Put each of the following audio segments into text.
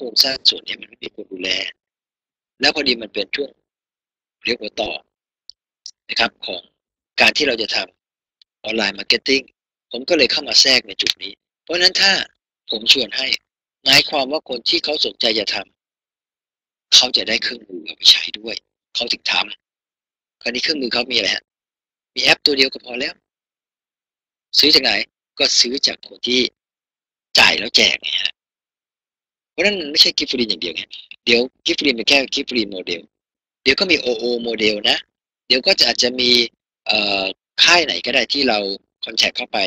ครงสร้างส่วนนี้มันไม่มีคนดูแล แล้วพอดีมันเป็นช่วงเรียกว่าต่อนะครับ ของการที่เราจะทำออนไลน์มาร์เก็ตติ้งผมก็เลยเข้ามาแทรกในจุดนี้ เพราะนั้นถ้าผมชวนให้หมายความว่าคนที่เขาสนใจจะทำเขาจะได้เครื่องมือไปใช้ด้วย เขาถึงทำคราวนี้เครื่องมือเขามีอะไรฮะมีแอปตัวเดียวก็พอแล้ว ซื้อจากไหนก็ซื้อจากคนที่จ่ายแล้วแจกไงฮะเพ ราะนั้นไม่ใช่กิฟฟรีอย่างเดียวไงเดี๋ยวกิฟฟรีเป็นแค่กิฟฟรีโมเดลเดี๋ยวก็มีโอโอโมเดลนะ เดี๋ยวก็จะอาจจะมีค่ายไหนก็ได้ที่เราคอนแทคเข้าไป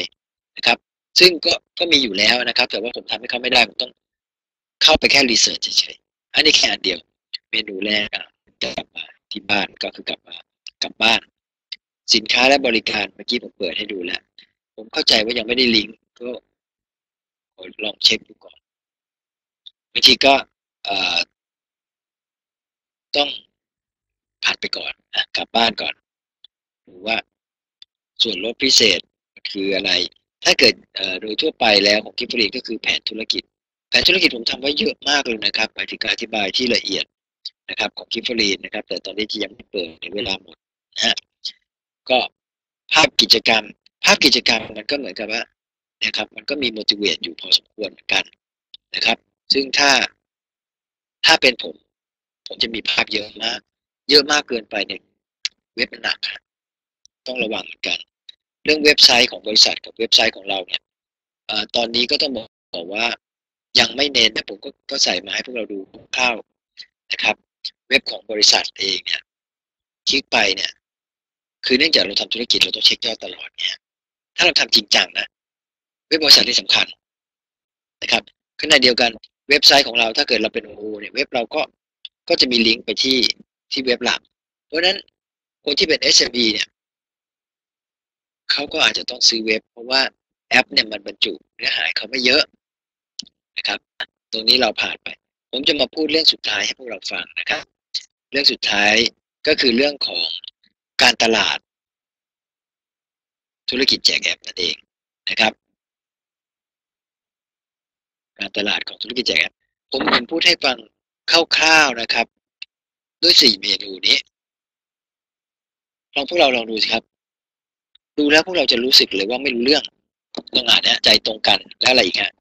นะครับ ซึ่งก็ก็มีอยู่แล้วนะครับ แต่ว่าผมทำให้เขาไม่ได้ผมต้องเข้าไปแค่รีเสิร์ชเฉยๆอันนี้แค่อันเดียว เมนูแรกกลับมาที่บ้านก็คือกลับมากลับบ้าน สินค้าและบริการเมื่อกี้ผมเปิดให้ดูแล้ว ผมเข้าใจว่ายังไม่ได้ลิงก์ก็ลองเช็คดูก่อน บางทีก็ต้องผัดไปก่อนกลับบ้านก่อนดูว่าส่วนลดพิเศษคืออะไร ถ้าเกิดโดยทั่วไปแล้วของกิฟฟรีก็คือแผนธุรกิจ แผนธุรกิจผมทำไว้เยอะมากเลยนะครับหมายถึงการอธิบายที่ละเอียดนะครับของกิฟฟรีนะครับ แต่ตอนนี้ยังไม่เปิดในเวลาหมดนะฮะก็ภาพกิจกรรม ภาพกิจกรรมมันก็เหมือนกับว่านะครับ มันก็มี motivate อยู่พอสมควรเหมือนกันนะครับ ซึ่งถ้าถ้าเป็นผม ผมจะมีภาพเยอะมาก เยอะมากเกินไปเนี่ยเว็บมันหนักครับต้องระวังเหมือนกัน เรื่องเว็บไซต์ของบริษัทกับเว็บไซต์ของเราเนี่ยอตอนนี้ก็ต้องบอกว่ายังไม่เน้นแต่ผมก็ก็ใส่มาให้พวกเราดูคร่าวนะครับ เว็บของบริษัทเองเนี่ยคลิกไปเนี่ย คือเนื่องจากเราทำธุรกิจเราต้องเช็คยอดตลอดเนี่ย ถ้าเราทำจริงจังนะเว็บบริษัทที่สำคัญนะครับขณะเดียวกัน เว็บไซต์ของเราถ้าเกิดเราเป็นโอเนี่ยเว็บเราก็ก็จะมีลิงก์ไปที่ที่เว็บหลัก เพราะฉะนั้นคนที่เป็น SME เนี่ยเขาก็อาจจะต้องซื้อเว็บ เพราะว่าแอปเนี่ยมันบรรจุเนื้อหาเขาไม่เยอะนะครับ ตรงนี้เราผ่านไป ผมจะมาพูดเรื่องสุดท้ายให้พวกเราฟังนะครับ เรื่องสุดท้ายก็คือเรื่องของการตลาด ธุรกิจแจกแอปนั่นเองนะครับ การตลาดของธุรกิจแจกแอปผมผมพูดให้ฟังคร่าวๆนะครับ ด้วยสี่เมนูนี้ลองพวกเราลองดูสิครับ ดูแล้วพวกเราจะรู้สึกเลยว่าไม่รู้เรื่องตรงอ่านเนี่ยใจตรงกันแล้วอะไรอีกฮะ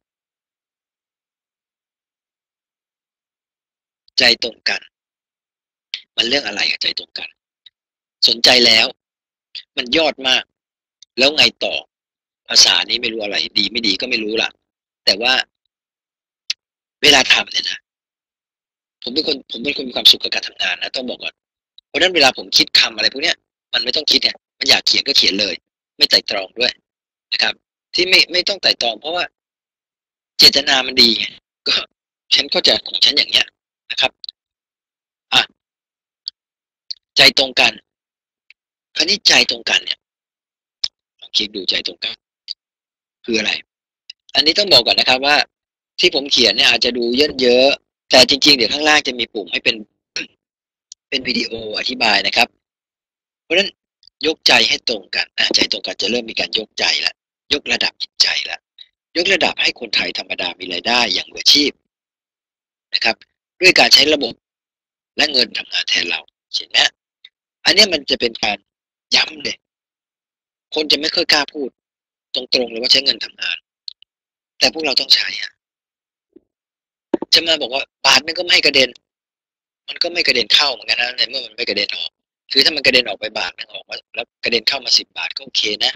ใจตรงกัน มันเรื่องอะไรกับใจตรงกัน สนใจแล้ว มันยอดมาก แล้วไงต่อ ภาษานี้ไม่รู้อะไร ดีไม่ดีก็ไม่รู้ล่ะ แต่ว่า เวลาทำเนี่ยนะผมเป็นคนผมเป็นคนมีความสุขกับการทำงานนะต้องบอกก่อนเพราะฉะนั้นเวลาผมคิดคำอะไรพวกเนี้ยมันไม่ต้องคิดเนี่ยมันอยากเขียนก็เขียนเลย ไม่ไต่ตรองด้วยนะครับ ที่ไม่ไม่ต้องไต่ตรอง เพราะว่า เจตนามันดีไงก็ฉันก็จะของฉันอย่างเนี้ยนะครับอะใจตรงกันคราวนี้ใจตรงกันเนี่ยลองคิดดูใจตรงกัน คืออะไร อันนี้ต้องบอกก่อนนะครับว่า ที่ผมเขียนเนี่ยอาจจะดูเยอะเยอะแต่จริง ๆ เดี๋ยวข้างล่างจะมีปุ่มให้เป็น เป็นวิดีโออธิบายนะครับ เพราะฉะนั้นยกใจให้ตรงกันนะใจตรงกันจะเริ่มมีการยกใจล้วยกระดับจิตใจล้วยกระดับให้คนไทยธรรมดามีรายได้อย่างมืออาชีพนะครับ ด้วยการใช้ระบบและเงินทำงานแทนเราเห็นไหมอันนี้มันจะเป็นการย้ำเลยคนจะไม่ค่อยกล้าพูด ตรงๆเลยว่าใช้เงินทำงาน แต่พวกเราต้องใช้อะ จะมาบอกว่าบาทมันก็ไม่กระเด็น มันก็ไม่กระเด็นเข้าเหมือนกันนะในเมื่อมันไม่กระเด็นออก คือถ้ามันกระเด็นออกไปบาทนึงออกมาแล้วกระเด็นเข้ามาสิบบาทก็โอเคนะ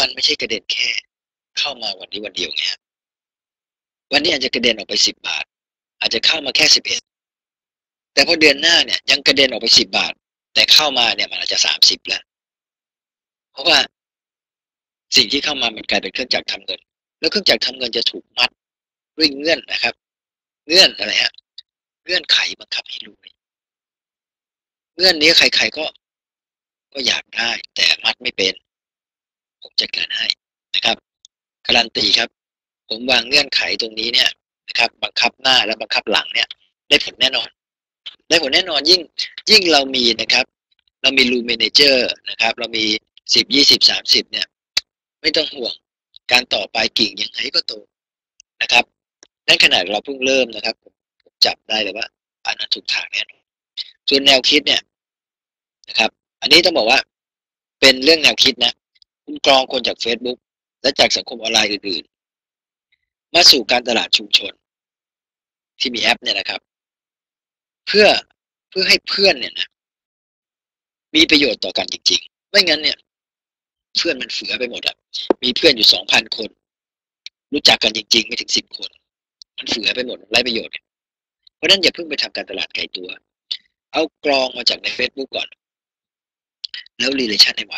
มันไม่ใช่กระเด็นแค่ เข้ามาวันนี้วันเดียวไงวันนี้อาจจะกระเด็นออกไปสิบบาท อาจจะเข้ามาแค่สิบเอ็ดแต่พอเดือนหน้าเนี่ย ยังกระเด็นออกไปสิบบาท แต่เข้ามาเนี่ยมันอาจจะสามสิบแล้ว เพราะว่าสิ่งที่เข้ามามันกลายเป็นเครื่องจักรทำเงิน แล้วเครื่องจักรทำเงินจะถูกมัดด้วยเงื่อนนะครับ เงื่อนอะไรฮะเงื่อนไขบังคับให้รวยเงื่อนนี้ใครๆก็ ก็อยากได้ แต่มัดไม่เป็น ผมจัดการให้นะครับการันตีครับ ผมวางเงื่อนไขตรงนี้เนี่ยนะครับ บังคับหน้าและบังคับหลังเนี่ย ได้ผลแน่นอน ได้ผลแน่นอนยิ่ง ยิ่งเรามีนะครับ เรามีรูเมนเจอร์นะครับ เรามีสิบยี่สิบสามสิบเนี่ย ไม่ต้องห่วงการต่อไปกิ่งย่างไรก็โตนะครับ นั่นขนาดเราเพิ่งเริ่มนะครับจับได้เลยว่า อันนั้นถูกทางแน่นอนส่วนแนวคิดเนี่ยนะครับ อันนี้ต้องบอกว่า เป็นเรื่องแนวคิดนะคุณกรองคนจาก Facebook และจากสังคมออนไลน์อื่นๆ มาสู่การตลาดชุมชน ที่มีแอปเนี่ยนะครับ เพื่อเพื่อให้เพื่อนเนี่ยนะมีประโยชน์ต่อกันจริงๆ ไม่งั้นเนี่ย เพื่อนมันเฟือไปหมดอะมีเพื่อนอยู่สองพันคน รู้จักกันจริง ๆ ไม่ถึงสิบคน มันเฟือไปหมดไร้ประโยชน์ เพราะนั้นอย่าเพิ่งไปทำการตลาดไกลตัว เอากรองมาจากใน Facebook ก่อน แล้วรีเลชั่นให้ไว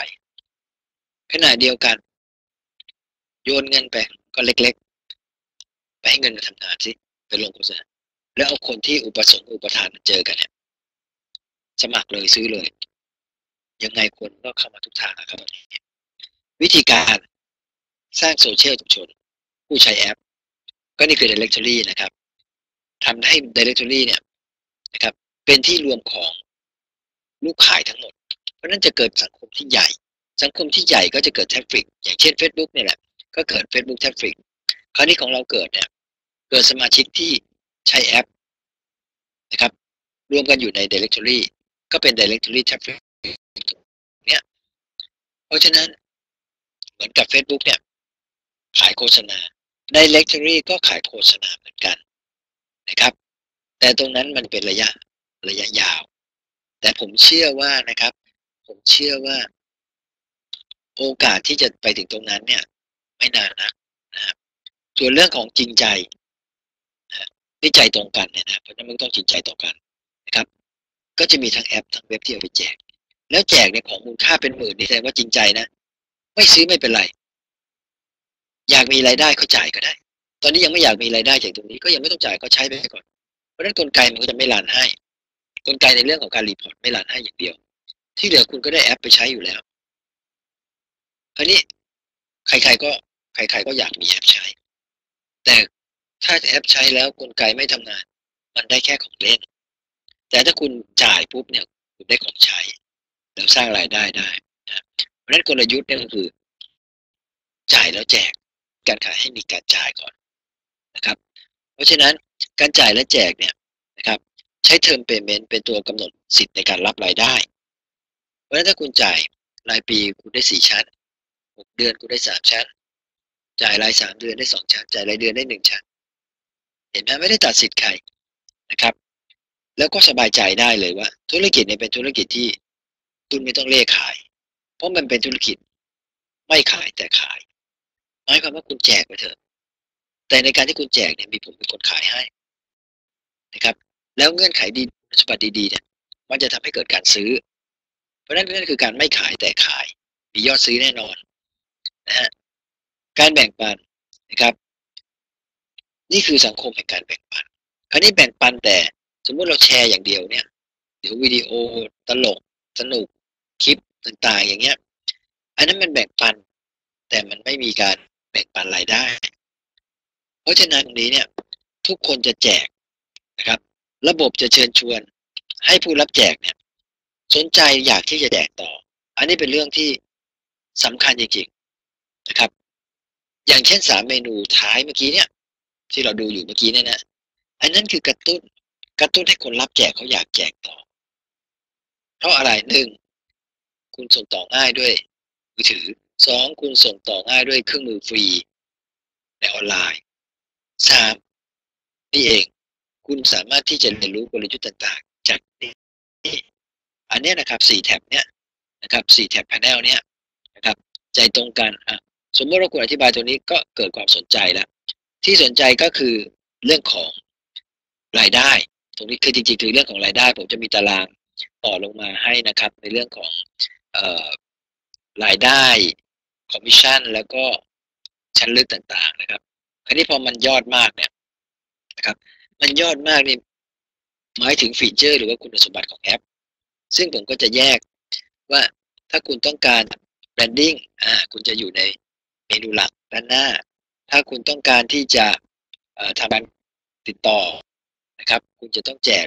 ขณะเดียวกัน โยนเงินไปก็เล็กๆ ไปให้เงินมาทำงานสิไปลงโฆษณาแล้วเอาคนที่อุปสงค์อุปทานเจอกันเนี่ยสมัครเลยซื้อเลย ยังไงคนก็เข้ามาทุกทางครับ วิธีการสร้างโซเชียลชุมชน ผู้ใช้แอป ก็นี่คือ directory นะครับทำให้ directory เนี่ยนะครับ เป็นที่รวมของลูกขายทั้งหมด เพราะนั้นจะเกิดสังคมที่ใหญ่ สังคมที่ใหญ่ก็จะเกิดแทฟฟิกอย่างเช่น Facebook เนี่ยแหละก็เกิด Facebook แทฟฟิกคราวนี้ของเราเกิดเนี่ยเกิดสมาชิกที่ใช้แอปนะครับ รวมกันอยู่ใน directory ก็เป็น directory traffic เนี่ยเพราะฉะนั้นเหมือนกับ Facebook เนี่ยขายโฆษณา directory ก็ขายโฆษณาเหมือนกันนะครับ แต่ตรงนั้นมันเป็นระยะระยะยาว แต่ผมเชื่อว่านะครับ ผมเชื่อว่า โอกาสที่จะไปถึงตรงนั้นเนี่ย ไม่นานนะนะครับส่วนเรื่องของจริงใจที่ใจตรงกันเนี่ยนะเพราะนั้นมันต้องจริงใจต่อกันนะครับ ก็จะมีทั้งแอปทั้งเว็บที่เอาไปแจก แล้วแจกเนี่ยของมูลค่าเป็นหมื่นนี่แสดงว่าจริงใจนะ ไม่ซื้อไม่เป็นไร อยากมีรายได้เขาจ่ายก็ได้ ตอนนี้ยังไม่อยากมีรายได้จากตรงนี้ก็ยังไม่ต้องจ่ายก็ใช้ไปก่อน เพราะฉะนั้นกลไกมันก็จะไม่รันให้ กลไกในเรื่องของการรีพอร์ตไม่รันให้อย่างเดียว ที่เหลือคุณก็ได้แอปไปใช้อยู่แล้วคราวนี้ใครๆก็ใคร ๆ ก็อยากมีแอปใช้ แต่ถ้าแอปใช้แล้วกลไกไม่ทำงาน มันได้แค่ของเล่น แต่ถ้าคุณจ่ายปุ๊บเนี่ยคุณได้ของใช้ แล้วสร้างรายได้ได้เพราะฉะนั้นกลยุทธ์เนี่ยก็คือ จ่ายแล้วแจก การขายให้มีการจ่ายก่อนนะครับ เพราะฉะนั้นการจ่ายและแจกเนี่ยนะครับใช้เทอมเปเมนต์เป็นตัวกำหนดสิทธิ์ในการรับรายได้ เพราะฉะนั้นถ้าคุณจ่ายรายปีคุณได้สี่ชั้นหกเดือนคุณได้สามชั้น จ่ายรายสามเดือนได้สองชั้น จ่ายรายเดือนได้หนึ่งชั้น เห็นไหมไม่ได้ตัดสิทธิ์ใครนะครับ แล้วก็สบายใจได้เลยว่า ธุรกิจเนี่ยเป็นธุรกิจที่คุณไม่ต้องเล่ขาย เพราะมันเป็นธุรกิจไม่ขายแต่ขาย หมายความว่าคุณแจกไปเถอะ แต่ในการที่คุณแจกเนี่ยมีผมเป็นคนขายให้นะครับ แล้วเงื่อนไขดีสมบัติดีๆเนี่ย มันจะทำให้เกิดการซื้อ เพราะนั้นนั่นคือการไม่ขายแต่ขาย มียอดซื้อแน่นอนนะฮะการแบ่งปันนะครับ นี่คือสังคมแห่งการแบ่งปัน คราวนี้แบ่งปันแต่สมมุติเราแชร์อย่างเดียวเนี่ย เดี๋ยววิดีโอตลกสนุกคลิปต่างๆ อย่างเงี้ย อันนั้นมันแบ่งปัน แต่มันไม่มีการ แบ่งปันรายได้ เพราะฉะนั้นตรงนี้เนี่ย ทุกคนจะแจกนะครับ ระบบจะเชิญชวน ให้ผู้รับแจกเนี่ย สนใจอยากที่จะแจกต่อ อันนี้เป็นเรื่องที่สำคัญจริงๆนะครับ อย่างเช่นสามเมนูท้ายเมื่อกี้เนี่ย ที่เราดูอยู่เมื่อกี้เนี่ยนะอันนั้นคือกระตุ้นกระตุ้นให้คนรับแจกเขาอยากแจกต่อ เพราะอะไรหนึ่งคุณส่งต่อง่ายด้วยมือถือ สองคุณส่งต่อง่ายด้วยเครื่องมือฟรีในออนไลน์สามนี่เอง คุณสามารถที่จะเรียนรู้กลยุทธ์ต่างๆ จากนี่อันนี้นะครับสี่แท็บเนี้ยนะครับสี่แท็บแผนลเนี้ยนะครับ ใจตรงกันอะสมมติว่าคุณอธิบายตรงนี้ก็เกิดความสนใจแล้ว ที่สนใจก็คือเรื่องของรายได้ ตรงนี้คือจริงๆคือเรื่องของรายได้ ผมจะมีตารางต่อลงมาให้นะครับ ในเรื่องของออรายได้ คอมมิชชั่นแล้วก็ชั้นลึกต่างๆนะครับคราวนี้พอมันยอดมากเนี่ยนะครับ มันยอดมากนี่หมายถึงฟีเจอร์ หรือว่าคุณสมบัติของแอป ซึ่งผมก็จะแยกว่าถ้าคุณต้องการแบรนดิ้งอ่าคุณจะอยู่ในเมนูหลักด้านหน้า ถ้าคุณต้องการที่จะทำการติดต่อนะครับ คุณจะต้องแจก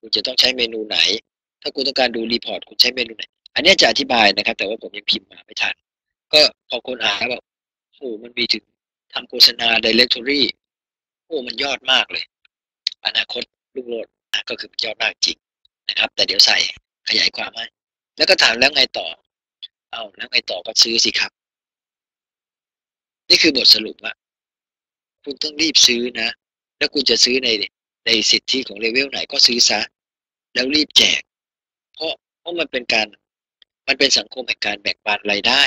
คุณจะต้องใช้เมนูไหน ถ้าคุณต้องการดูรีพอร์ตคุณใช้เมนูไหน อันนี้จะอธิบายนะครับ แต่ว่าผมยังพิมพ์มาไม่ทัน ก็พอคนอ่านแล้วแบบโอ้มันมีถึงทำโฆษณา directory โอ้มันยอดมากเลย อนาคตลุงโรดก็คือยอดมากจริงนะครับ แต่เดี๋ยวใส่ขยายความให้แล้วก็ถามแล้วไงต่อ เอาแล้วไงต่อก็ซื้อสิครับ นี่คือบทสรุปว่าคุณต้องรีบซื้อนะ แล้วคุณจะซื้อในในสิทธิของเลเวลไหนก็ซื้อซะ แล้วรีบแจก เพราะเพราะมันเป็นการ มันเป็นสังคมแห่งการแบ่งปันรายได้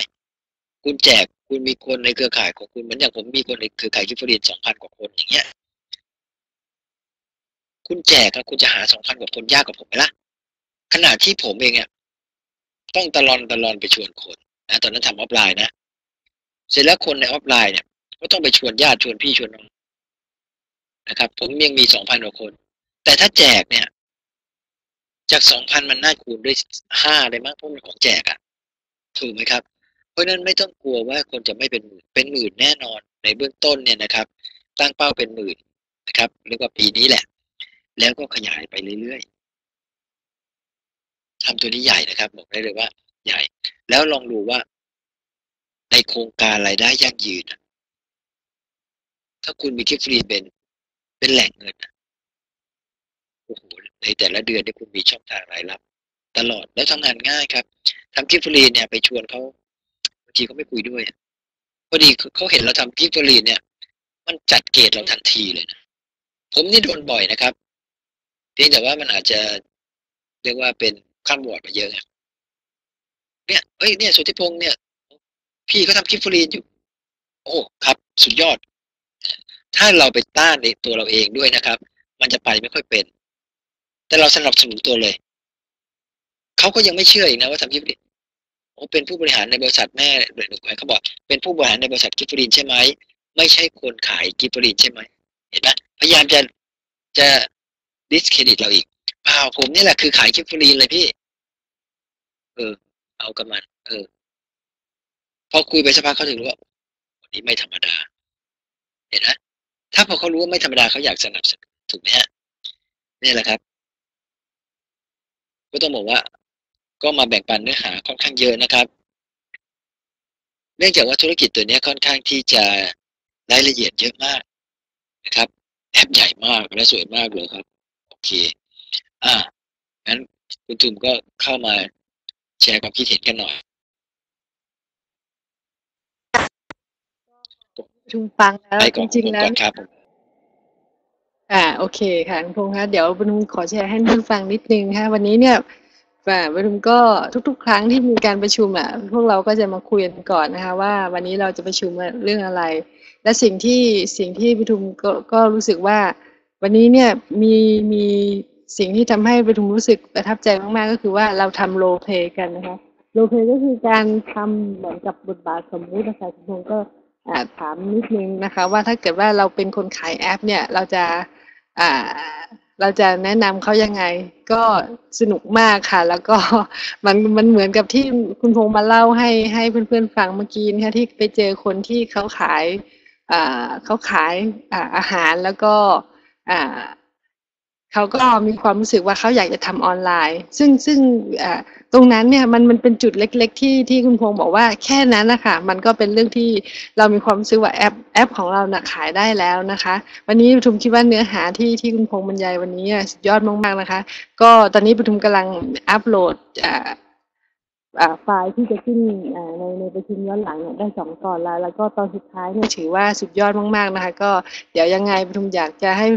คุณแจกคุณมีคนในเครือข่ายของคุณเหมือนอย่างผมมีคนในเครือข่ายกิฟฟรีนสองพันกว่าคนอย่างเงี้ย คุณแจกอะคุณจะหาสองพันกว่าคนยากกว่าผมไหมล่ะขนาดที่ผมเองอะต้องตะลอนตะลอนไปชวนคนนะตอนนั้นทำออฟไลน์นะเสร็จแล้วคนในออฟไลน์เนี่ยก็ต้องไปชวนญาติชวนพี่ชวนน้องนะครับ ผมยังมีสองพันกว่าคน แต่ถ้าแจกเนี่ย จากสองพันมันน่าคูณด้วยห้าเลยมั้งเพราะมันของแจกอะถูกไหมครับ เพราะนั้นไม่ต้องกลัวว่าคนจะไม่เป็นหมื่นเป็นหมื่นแน่นอนในเบื้องต้นเนี่ยนะครับ ตั้งเป้าเป็นหมื่นนะครับเรียกว่าปีนี้แหละ แล้วก็ขยายไปเรื่อยๆทำตัวนี้ใหญ่นะครับ บอกได้เลยว่า ใหญ่ แล้วลองดูว่า ในโครงการรายได้ยั่งยืนถ้าคุณมีคิฟฟรีเป็นเป็นแหล่งเงินโอ้โหในแต่ละเดือนที่คุณมีช่องทางรายรับ ตลอดแล้วทำงานง่ายครับทำกิฟฟรีเนี่ยไปชวนเขา ทีเขาไม่คุยด้วยพอดีเขาเห็นเราทำกิฟฟรีนเนี่ย มันจัดเกตเราทันทีเลยนะผมนี่โดนบ่อยนะครับเพียงแต่ว่ามันอาจจะเรียกว่าเป็นข้ามวอร์ดมาเยอะไงเนี่ยเอ้ยเนี่ยสุทธิพงษ์เนี่ย พี่เขาทำกิฟฟรีนอยู่ โอ้ครับ สุดยอด ถ้าเราไปต้านในตัวเราเองด้วยนะครับ มันจะไปไม่ค่อยเป็น แต่เราสนับสนุนตัวเลยเขาก็ยังไม่เชื่ออีกนะว่าทำกิฟฟรี เป็นผู้บริหารในบริษัทแม่เขาบอกเป็นผู้บริหารในบริษัทกิฟฟรีนใช่ไหมไม่ใช่คนขายกิฟฟรีนใช่ไหมเห็นไหมพยายามจะจะดิสเครดิตเราอีกเปล่าผมนี่แหละคือขายกิฟฟรีนเลยพี่ เออ เอากับมัน เออ พอคุยไปสักพักเขาถึงรู้ว่าวันนี้ไม่ธรรมดา เห็นไหมถ้าพอเขารู้ว่าไม่ธรรมดาเขาอยากสนับสนุนถูกไหมฮะนี่แหละครับ ก็ต้องบอกว่า ก็มาแบ่งปันเนื้อหาค่อนข้างเยอะนะครับ เนื่องจากว่าธุรกิจตัวนี้ค่อนข้างที่จะรายละเอียดเยอะมากนะครับแอปใหญ่มากและสวยมากเลยครับโอเค อ่างั้นคุณทุมก็เข้ามาแชร์ความคิดเห็นกันหน่อยชุมฟังแล้วไปจก่อนริงผมๆแล้ก่วอนครับผมอ่าโอเคค่ะคุณพงษ์คะเดี๋ยวบุญขอแชร์ให้ท่านฟังนิดนึงค่ะวันนี้เนี่ย อ่าบุญก็ทุก ๆ ครั้งที่มีการประชุมอะพวกเราก็จะมาคุยกันก่อนนะคะ ว่าวันนี้เราจะประชุมเรื่องอะไร และสิ่งที่สิ่งที่ประชุมก็ก็รู้สึกว่า วันนี้เนี่ยมีมีสิ่งที่ทำให้ประชุมรู้สึกประทับใจมากๆ ก็คือว่าเราทำโรลเพย์กันนะคะโรลเพย์ก็คือการทำเหมือนกับบทบาทสมมุตินะคะคุณพงก็ถามนิดนึงนะคะ ว่าถ้าเกิดว่าเราเป็นคนขายแอป เนี่ยเราจะอ่า เราจะแนะนำเขายังไง ก็สนุกมากค่ะ แล้วก็มันมันเหมือนกับที่คุณพงษ์มาเล่าให้ให้เพื่อนๆฟังเมื่อกี้นะคะที่ไปเจอคนที่เขาขายอ่าเขาขายอ่าอาหารแล้วก็อ่า เขาก็มีความรู้สึกว่าเขาอยากจะทำออนไลน์ ซึ่งซึ่งตรงนั้นเนี่ยมันมันเป็นจุดเล็ก ๆ ที่ที่คุณพงษ์บอกว่าแค่นั้นนะคะมันก็เป็นเรื่องที่เรามีความรู้สึกว่าแอปแอปของเราน่ะขายได้แล้วนะคะ วันนี้ปทุมคิดว่าเนื้อหาที่ที่คุณพงษ์บรรยายวันนี้สุดยอดมากๆนะคะ ก็ตอนนี้ปทุมกำลังอัปโหลดไฟล์ที่จะขึ้นในในประชุมย้อนหลังเนี่ยได้สองตอนแล้ว แล้วก็ตอนสุดท้ายเนี่ยถือว่าสุดยอดมากๆนะคะ ก็เดี๋ยวยังไงปทุมอยากจะให้